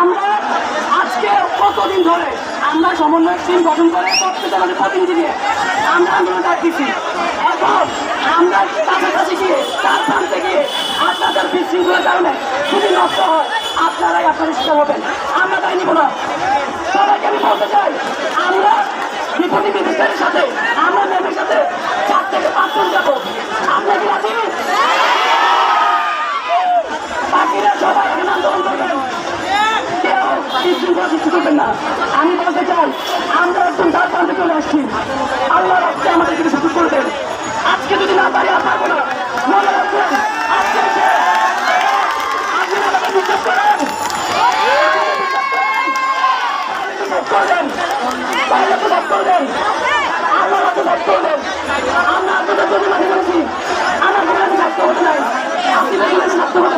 আমরা আজকে কতদিন ধরে আমরা সমন্বয় টিম গঠন করে প্রত্যেক আমাদের প্রতিনিধি নিয়ে আমরা আন্দোলন ডাকতেছি এখন আমরা কাছাকাছি গিয়ে, তার প্রান্তে গিয়ে আপনাদের বিশৃঙ্খলার কারণে যদি নষ্ট হয়। আপনারাই আপনাদের শিকার হবেন। আমরা তাই নিব না। সবাইকে আমি বলতে চাই, আমরা মেমের সাথে বিশৃঙ্খলা সৃষ্টি করবেন না। আমি বলতে চাই, আমরা একদম তার প্রান্তে চলে আসছি। আল্লাহ রাখতে আমাদেরকে সুযোগ করবেন আজকে যদি না পারি আমরা আপনাদের জন্য মাঝে বলেছি আমার মনে আমি নাই আপনি স্বাস্থ্য হতে